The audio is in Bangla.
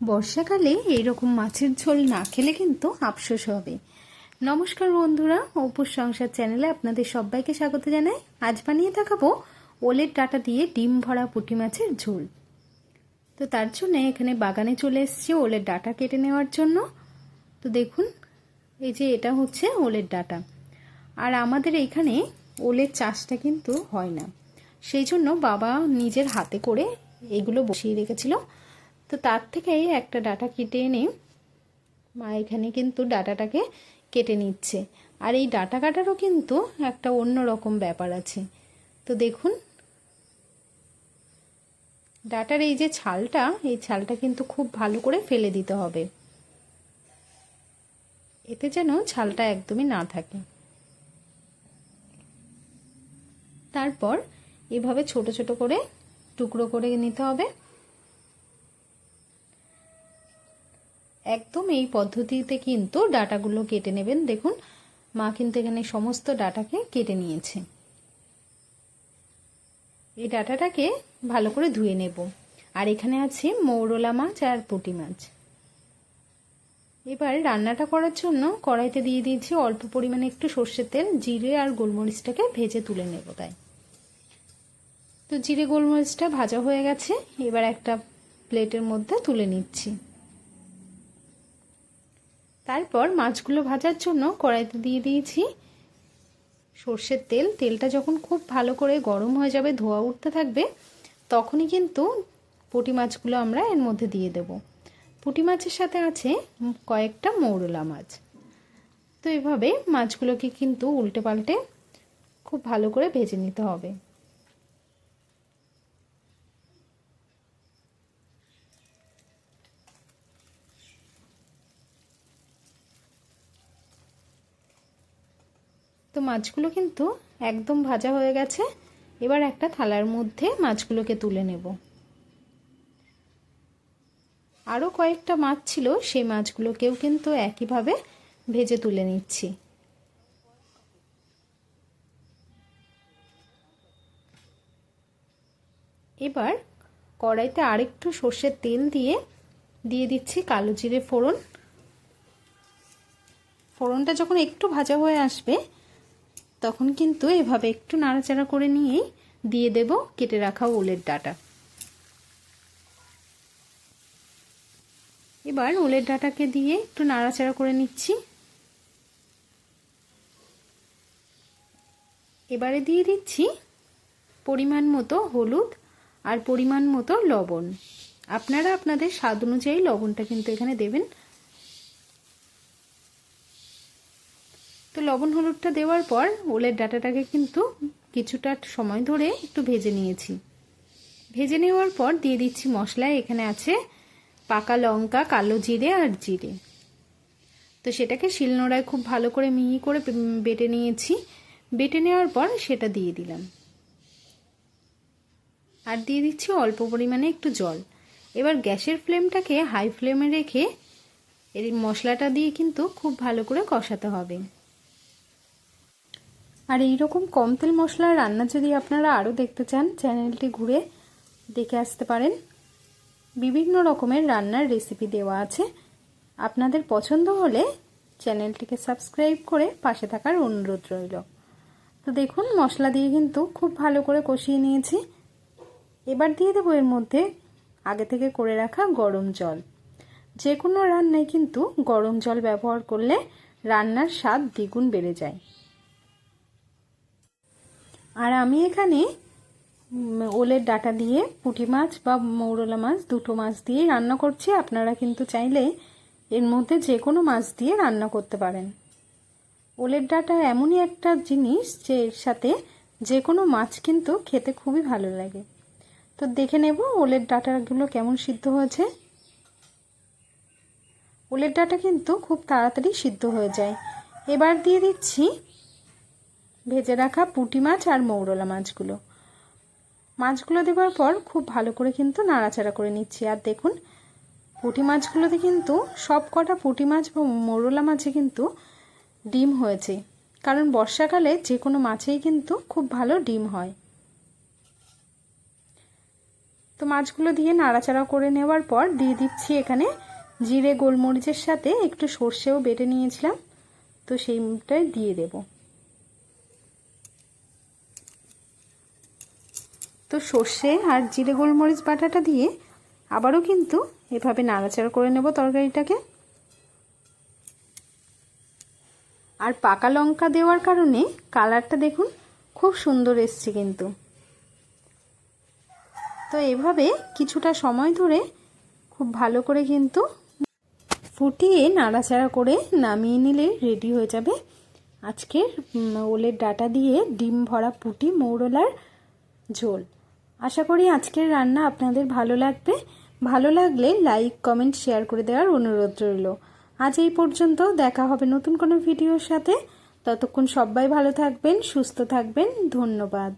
বর্ষাকালে এইরকম মাছের ঝোল না খেলে কিন্তু আফসোস হবে। নমস্কার বন্ধুরা, অপুর সংসার চ্যানেলে আপনাদের সবাইকে স্বাগত জানাই। আজ বানিয়ে দেখাবো ওলের ডাটা দিয়ে ডিম ভরা পুঁটি মাছের ঝোল। তো তার জন্য এখানে বাগানে চলে এসেছি ওলের ডাটা কেটে নেওয়ার জন্য। তো দেখুন, এই যে এটা হচ্ছে ওলের ডাটা। আর আমাদের এখানে ওলের চাষটা কিন্তু হয় না। সেই জন্য বাবা নিজের হাতে করে এগুলো বসিয়ে রেখেছিল। তো তার থেকেই একটা ডাটা কেটে এনে মা এখানে কিন্তু ডাটাটাকে কেটে নিচ্ছে। আর এই ডাটা কাটারও কিন্তু একটা অন্য রকম ব্যাপার আছে। তো দেখুন, ডাটার এই যে ছালটা, এই ছালটা কিন্তু খুব ভালো করে ফেলে দিতে হবে। এতে যেন ছালটা একদমই না থাকে। তারপর এভাবে ছোট ছোট করে টুকরো করে নিতে হবে। একদম এই পদ্ধতিতে কিন্তু ডাটাগুলো কেটে নেবেন। দেখুন, মা কিন্তু এখানে সমস্ত ডাটাকে কেটে নিয়েছে। এই ডাটাটাকে ভালো করে ধুয়ে নেব। আর এখানে আছে মৌরলা মাছ আর পুঁটি মাছ। এবার রান্নাটা করার জন্য কড়াইতে দিয়ে দিয়েছি অল্প পরিমাণে একটু সর্ষের তেল, জিরে আর গোলমরিচটাকে ভেজে তুলে নেব তাই। তো জিরে, গোলমরিচটা ভাজা হয়ে গেছে। এবার একটা প্লেটের মধ্যে তুলে নিচ্ছি। তারপর মাছগুলো ভাজার জন্য কড়াইতে দিয়ে দিয়েছি। সর্ষের তেল, তেলটা যখন খুব ভালো করে গরম হয়ে যাবে, ধোয়া উঠতে থাকবে, তখনই কিন্তু পুঁটি মাছগুলো আমরা এর মধ্যে দিয়ে দেব। পুঁটি মাছের সাথে আছে কয়েকটা মৌরলা মাছ। তো এভাবে মাছগুলোকে কিন্তু উল্টে পাল্টে খুব ভালো করে ভেজে নিতে হবে। মাছগুলো কিন্তু একদম ভাজা হয়ে গেছে। এবার একটা থালার মধ্যে মাছগুলোকে তুলে নেব। আরও কয়েকটা মাছ ছিল, সেই মাছগুলোকেও কিন্তু একইভাবে ভেজে তুলে নিচ্ছি। এবার কড়াইতে আরেকটু সর্ষের তেল দিয়ে দিয়ে দিচ্ছি কালো জিরে ফোড়ন। ফোড়নটা যখন একটু ভাজা হয়ে আসবে তখন কিন্তু এভাবে একটু নাড়াচাড়া করে নিয়েই দিয়ে দেব কেটে রাখা ওলের ডাটা। এবার ওলের ডাটাকে দিয়ে একটু নাড়াচাড়া করে নিচ্ছি। এবারে দিয়ে দিচ্ছি পরিমাণ মতো হলুদ আর পরিমাণ মতো লবণ। আপনারা আপনাদের স্বাদ অনুযায়ী লবণটা কিন্তু এখানে দেবেন। তো লবণ হলুদটা দেওয়ার পর ওলের ডাটাটাকে কিন্তু কিছুটা সময় ধরে একটু ভেজে নিয়েছি। ভেজে নেওয়ার পর দিয়ে দিচ্ছি মশলায়, এখানে আছে পাকা লঙ্কা, কালো জিরে আর জিরে। তো সেটাকে শিলনোড়ায় খুব ভালো করে মিহি করে বেটে নিয়েছি। বেটে নেওয়ার পর সেটা দিয়ে দিলাম। আর দিয়ে দিচ্ছি অল্প পরিমাণে একটু জল। এবার গ্যাসের ফ্লেমটাকে হাই ফ্লেমে রেখে এর মশলাটা দিয়ে কিন্তু খুব ভালো করে কষাতে হবে। আর এইরকম কম তেল মশলার রান্না যদি আপনারা আরও দেখতে চান, চ্যানেলটি ঘুরে দেখে আসতে পারেন। বিভিন্ন রকমের রান্নার রেসিপি দেওয়া আছে। আপনাদের পছন্দ হলে চ্যানেলটিকে সাবস্ক্রাইব করে পাশে থাকার অনুরোধ রইল। তো দেখুন, মশলা দিয়ে কিন্তু খুব ভালো করে কষিয়ে নিয়েছি। এবার দিয়ে দেবো এর মধ্যে আগে থেকে করে রাখা গরম জল। যে কোনো রান্নায় কিন্তু গরম জল ব্যবহার করলে রান্নার স্বাদ দ্বিগুণ বেড়ে যায়। আর আমি এখানে ওলের ডাটা দিয়ে পুঁটি মাছ বা মৌরলা মাছ দুটো মাছ দিয়ে রান্না করছি। আপনারা কিন্তু চাইলে এর মধ্যে যে কোনো মাছ দিয়ে রান্না করতে পারেন। ওলের ডাটা এমনই একটা জিনিস যে এর সাথে যে কোনো মাছ কিন্তু খেতে খুবই ভালো লাগে। তো দেখে নেব ওলের ডাটাগুলো কেমন সিদ্ধ হয়েছে। ওলের ডাটা কিন্তু খুব তাড়াতাড়ি সিদ্ধ হয়ে যায়। এবার দিয়ে দিচ্ছি ভেজে রাখা পুঁটি মাছ আর মৌরলা মাছগুলো। মাছগুলো দেওয়ার পর খুব ভালো করে কিন্তু নাড়াচাড়া করে নিচ্ছি। আর দেখুন, পুঁটি মাছগুলোতে কিন্তু সব কটা পুঁটি মাছ বা মৌরলা মাছে কিন্তু ডিম হয়েছে। কারণ বর্ষাকালে যে কোনো মাছেই কিন্তু খুব ভালো ডিম হয়। তো মাছগুলো দিয়ে নাড়াচাড়া করে নেওয়ার পর দিয়ে দিচ্ছি এখানে জিরে, গোলমরিচের সাথে একটু সর্ষেও বেটে নিয়েছিলাম। তো সেইটাই দিয়ে দেব। তো সর্ষে আর জিরে গোলমরিচ বাটাটা দিয়ে আবারও কিন্তু এভাবে নাড়াচাড়া করে নেব তরকারিটাকে। আর পাকা লঙ্কা দেওয়ার কারণে কালারটা দেখুন খুব সুন্দর এসছে কিন্তু। তো এভাবে কিছুটা সময় ধরে খুব ভালো করে কিন্তু ফুটিয়ে নাড়াচাড়া করে নামিয়ে নিলে রেডি হয়ে যাবে। আজকের ওলের ডাটা দিয়ে ডিম ভরা পুটি, মৌরলার ঝোল। আশা করি আজকের রান্না আপনাদের ভালো লাগবে। ভালো লাগলে লাইক, কমেন্ট, শেয়ার করে দেওয়ার অনুরোধ রইল। আজ এই পর্যন্ত দেখা হবে নতুন কোনো ভিডিওর সাথে। ততক্ষণ সবাই ভালো থাকবেন, সুস্থ থাকবেন। ধন্যবাদ।